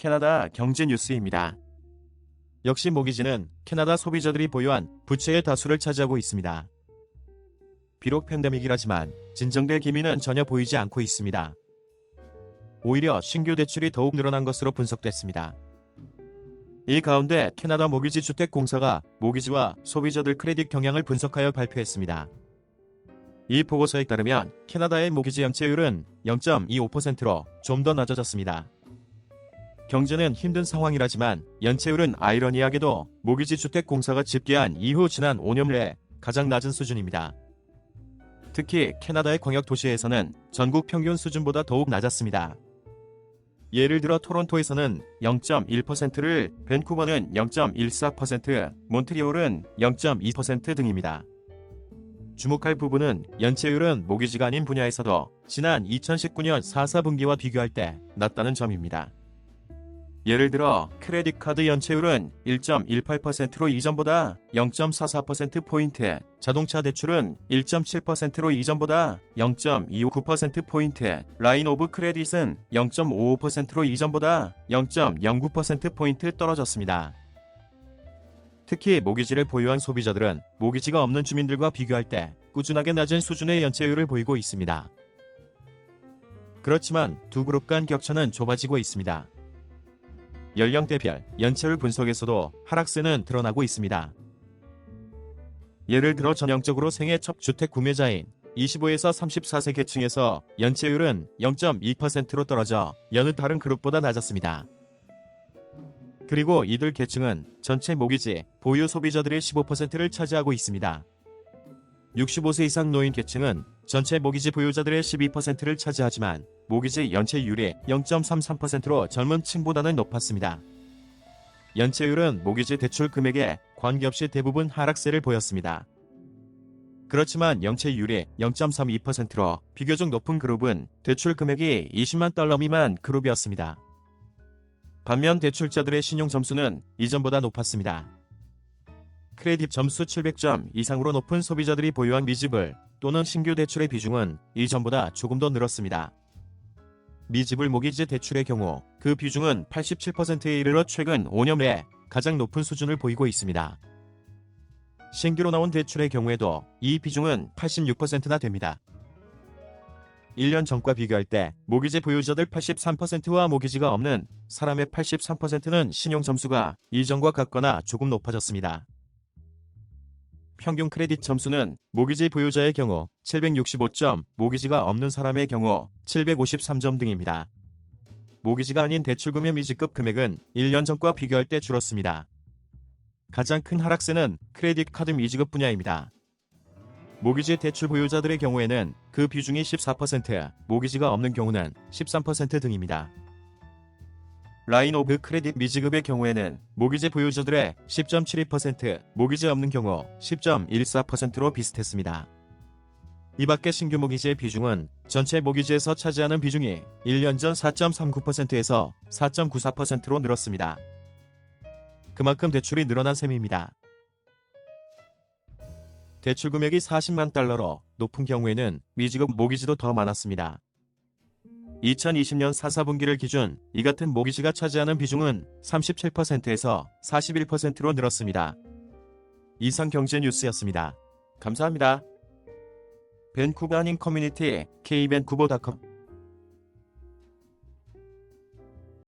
캐나다 경제 뉴스입니다. 역시 모기지는 캐나다 소비자들이 보유한 부채의 다수를 차지하고 있습니다. 비록 팬데믹이라지만 진정될 기미는 전혀 보이지 않고 있습니다. 오히려 신규 대출이 더욱 늘어난 것으로 분석됐습니다. 이 가운데 캐나다 모기지 주택공사가 모기지와 소비자들 크레딧 경향을 분석하여 발표했습니다. 이 보고서에 따르면 캐나다의 모기지 연체율은 0.25%로 좀 더 낮아졌습니다. 경제는 힘든 상황이라지만 연체율은 아이러니하게도 모기지 주택 공사가 집계한 이후 지난 5년 내에 가장 낮은 수준입니다. 특히 캐나다의 광역 도시에서는 전국 평균 수준보다 더욱 낮았습니다. 예를 들어 토론토에서는 0.1%를, 밴쿠버는 0.14%, 몬트리올은 0.2% 등입니다. 주목할 부분은 연체율은 모기지가 아닌 분야에서도 지난 2019년 4, 4분기와 비교할 때 낮다는 점입니다. 예를 들어 크레딧 카드 연체율은 1.18%로 이전보다 0.44%포인트, 자동차 대출은 1.7%로 이전보다 0.259%포인트, 라인 오브 크레딧은 0.55%로 이전보다 0.09%포인트 떨어졌습니다. 특히 모기지를 보유한 소비자들은 모기지가 없는 주민들과 비교할 때 꾸준하게 낮은 수준의 연체율을 보이고 있습니다. 그렇지만 두 그룹 간 격차는 좁아지고 있습니다. 연령대별 연체율 분석에서도 하락세는 드러나고 있습니다. 예를 들어 전형적으로 생애 첫 주택 구매자인 25에서 34세 계층에서 연체율은 0.2%로 떨어져 여느 다른 그룹보다 낮았습니다. 그리고 이들 계층은 전체 모기지 보유 소비자들의 15%를 차지하고 있습니다. 65세 이상 노인 계층은 전체 모기지 보유자들의 12%를 차지하지만 모기지 연체율이 0.33%로 젊은 층보다는 높았습니다. 연체율은 모기지 대출 금액에 관계없이 대부분 하락세를 보였습니다. 그렇지만 연체율이 0.32%로 비교적 높은 그룹은 대출 금액이 20만 달러 미만 그룹이었습니다. 반면 대출자들의 신용 점수는 이전보다 높았습니다. 크레딧 점수 700점 이상으로 높은 소비자들이 보유한 미집을 또는 신규 대출의 비중은 이전보다 조금 더 늘었습니다. 미집을 모기지 대출의 경우 그 비중은 87%에 이르러 최근 5년 내에 가장 높은 수준을 보이고 있습니다. 신규로 나온 대출의 경우에도 이 비중은 86%나 됩니다. 1년 전과 비교할 때 모기지 보유자들 83%와 모기지가 없는 사람의 83%는 신용 점수가 이전과 같거나 조금 높아졌습니다. 평균 크레딧 점수는 모기지 보유자의 경우 765점, 모기지가 없는 사람의 경우 753점 등입니다. 모기지가 아닌 대출금융 미지급 금액은 1년 전과 비교할 때 줄었습니다. 가장 큰 하락세는 크레딧 카드 미지급 분야입니다. 모기지 대출 보유자들의 경우에는 그 비중이 14%, 모기지가 없는 경우는 13% 등입니다. 라인 오브 크레딧 미지급의 경우에는 모기지 보유자들의 10.72%, 모기지 없는 경우 10.14%로 비슷했습니다. 이 밖에 신규 모기지의 비중은 전체 모기지에서 차지하는 비중이 1년 전 4.39%에서 4.94%로 늘었습니다. 그만큼 대출이 늘어난 셈입니다. 대출 금액이 40만 달러로 높은 경우에는 미지급 모기지도 더 많았습니다. 2020년 4, 4분기를 기준 이 같은 모기지가 차지하는 비중은 37%에서 41%로 늘었습니다. 이상 경제 뉴스였습니다. 감사합니다. 밴쿠버 한인 커뮤니티 k밴쿠버닷컴